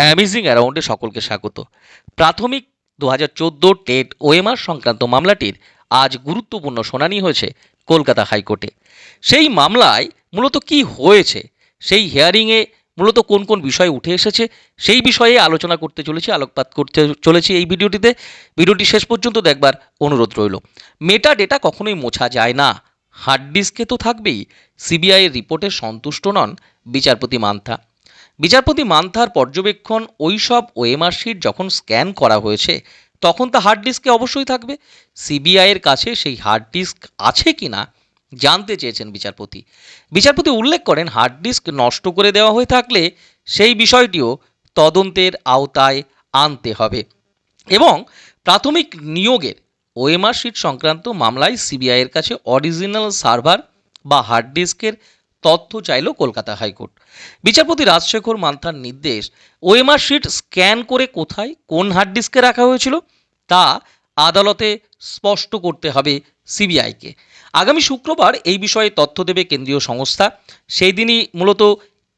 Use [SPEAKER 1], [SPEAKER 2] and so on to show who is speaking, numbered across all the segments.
[SPEAKER 1] Amazing অ্যারাউন্ডে সকলকে স্বাগত। প্রাথমিক দু হাজার চোদ্দ টেট ওএমআর সংক্রান্ত মামলাটির আজ গুরুত্বপূর্ণ শুনানি হয়েছে কলকাতা হাইকোর্টে। সেই মামলায় মূলত কি হয়েছে, সেই হিয়ারিংয়ে মূলত কোন কোন বিষয় উঠে এসেছে, সেই বিষয়ে আলোচনা করতে চলেছি, আলোকপাত করতে চলেছি এই ভিডিওটিতে। ভিডিওটি শেষ পর্যন্ত দেখবার অনুরোধ রইল। মেটা ডেটা কখনোই মোছা যায় না। হার্ড ডিস্কে তো থাকবেই। সিবিআইয়ের রিপোর্টে সন্তুষ্ট নন বিচারপতি মান্থা। বিচারপতি মান্থার পর্যবেক্ষণ ওই সব ওএমআর শিট যখন স্ক্যান করা হয়েছে, তখন তা হার্ড ডিস্কে অবশ্যই থাকবে। সিবিআইয়ের কাছে সেই হার্ড ডিস্ক আছে কি না জানতে চেয়েছেন বিচারপতি। বিচারপতি উল্লেখ করেন হার্ড ডিস্ক নষ্ট করে দেওয়া হয়ে থাকলে সেই বিষয়টিও তদন্তের আওতায় আনতে হবে এবং প্রাথমিক নিয়োগের ওএমআর শিট সংক্রান্ত মামলায় সিবিআইয়ের কাছে অরিজিনাল সার্ভার বা হার্ড ডিস্কের তথ্য চাইল কলকাতা হাইকোর্ট। বিচারপতি রাজশেখর মান্থার নির্দেশ, ওএমআর শিট স্ক্যান করে কোথায়, কোন হার্ড ডিস্কে রাখা হয়েছিল, তা আদালতে স্পষ্ট করতে হবে সিবিআইকে। আগামী শুক্রবার এই বিষয়ে তথ্য দেবে কেন্দ্রীয় সংস্থা। সেই দিনই মূলত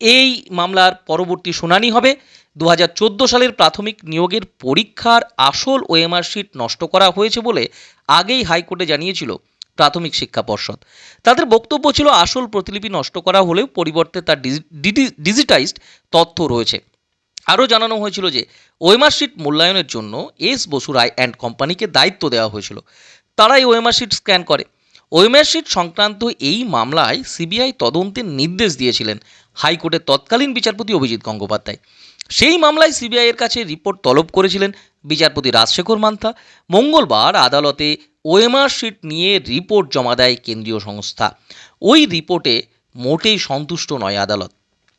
[SPEAKER 1] এই মামলার পরবর্তী শুনানি হবে। দু হাজার চোদ্দ সালের প্রাথমিক নিয়োগের পরীক্ষার আসল ওএমআর শিট নষ্ট করা হয়েছে বলে আগেই হাইকোর্টে জানিয়েছিল প্রাথমিক শিক্ষা পর্ষদ। তাদের বক্তব্য ছিল, আসল প্রতিলিপি নষ্ট করা হলেও পরিবর্তে তার ডিজিটাইজড তথ্য রয়েছে। আরও জানানো হয়েছিল যে ওএমআর শিট মূল্যায়নের জন্য এস বসু রায় অ্যান্ড কোম্পানিকে দায়িত্ব দেওয়া হয়েছিল। তারাই ওএমআর শিট স্ক্যান করে। ওএমআর শিট সংক্রান্ত এই মামলায় সিবিআই তদন্তের নির্দেশ দিয়েছিলেন হাইকোর্টের তৎকালীন বিচারপতি অভিজিৎ গঙ্গোপাধ্যায়। সেই মামলায় সিবিআইয়ের কাছে রিপোর্ট তলব করেছিলেন বিচারপতি রাজশেখর মান্থা। মঙ্গলবার আদালতে ওএমআর শিট নিয়ে রিপোর্ট জমা দেয় কেন্দ্রীয় সংস্থা। ওই রিপোর্টে মোটেই সন্তুষ্ট নয় আদালত।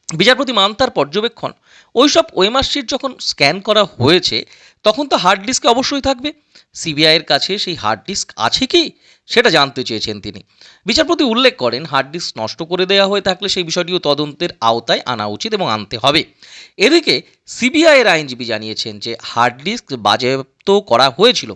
[SPEAKER 1] বিচারপতি মান্তার পর্যবেক্ষণ, ওইসব ওএমআর শিট যখন স্ক্যান করা হয়েছে, তখন তো হার্ড ডিস্কে অবশ্যই থাকবে। সিবিআইয়ের কাছে সেই হার্ড ডিস্ক আছে কি? সেটা জানতে চেয়েছেন তিনি। বিচারপতি উল্লেখ করেন হার্ড ডিস্ক নষ্ট করে দেওয়া হয়ে থাকলে সেই বিষয়টিও তদন্তের আওতায় আনা উচিত এবং আনতে হবে। এদিকে সিবিআইয়ের আইনজীবী জানিয়েছেন যে হার্ড ডিস্ক বাজেয়াপ্ত করা হয়েছিল।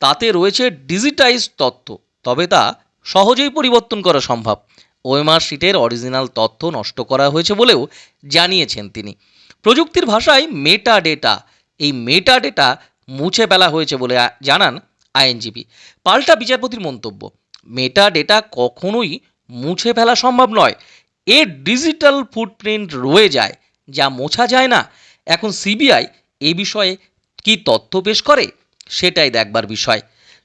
[SPEAKER 1] তাতে রয়েছে ডিজিটাইজড তথ্য, তবে তা সহজেই পরিবর্তন করা সম্ভব। ওএমআর শিটের অরিজিনাল তথ্য নষ্ট করা হয়েছে বলেও জানিয়েছেন তিনি। প্রযুক্তির ভাষায় মেটা ডেটা এই মেটা ডেটা মুছে ফেলা হয়েছে বলে জানান আইনজীবী পাল্টা বিচারপতির মন্তব্য মেটা ডেটা কখনোই মুছে ফেলা সম্ভব নয়। এর ডিজিটাল ফুটপ্রিন্ট রয়ে যায়, যা মোছা যায় না। এখন সিবিআই এ বিষয়ে কি তথ্য পেশ করে, সেটাই দেখবার বিষয়।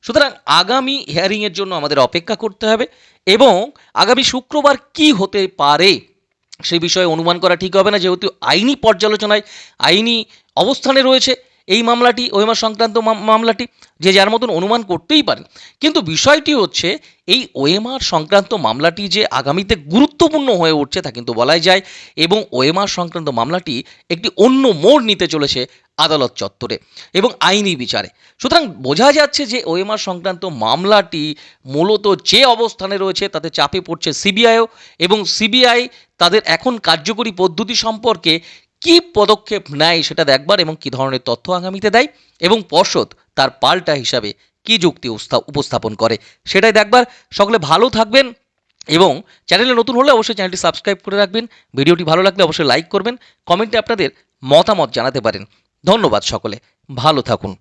[SPEAKER 1] সুতরাং আগামী হিয়ারিংয়ের জন্য আমাদের অপেক্ষা করতে হবে এবং আগামী শুক্রবার কি হতে পারে, সে বিষয়ে অনুমান করা ঠিক হবে না, যেহেতু আইনি পর্যালোচনায় আইনি অবস্থানে রয়েছে। এই মামলাটি ওএমআর সংক্রান্ত মামলাটি, যে যার মতন অনুমান করতেই পারেন। কিন্তু বিষয়টি হচ্ছে, এই ওএমআর সংক্রান্ত মামলাটি যে আগামীতে গুরুত্বপূর্ণ হয়ে উঠছে তা কিন্তু বলাই যায় এবং ওএমআর সংক্রান্ত মামলাটি একটি অন্য মোড় নিতে চলেছে আদালত চত্বরে এবং আইনি বিচারে। সুতরাং বোঝা যাচ্ছে যে ওএমআর সংক্রান্ত মামলাটি মূলত যে অবস্থানে রয়েছে তাতে চাপে পড়ছে সিবিআইও এবং সিবিআই তাদের এখন কার্যকরী পদ্ধতি সম্পর্কে কি পদক্ষেপ নেয় সেটা দেখবার এবং কি ধরনের তথ্য আগামীতে দেয় এবং পর্ষদ তার পাল্টা হিসাবে কি যুক্তি উপস্থাপন করে সেটাই দেখবার। সকলে ভালো থাকবেন এবং চ্যানেলে নতুন হলে অবশ্যই চ্যানেলটি সাবস্ক্রাইব করে রাখবেন। ভিডিওটি ভালো লাগলে অবশ্যই লাইক করবেন, কমেন্টে আপনাদের মতামত জানাতে পারেন। ধন্যবাদ সকলে, ভালো থাকুন।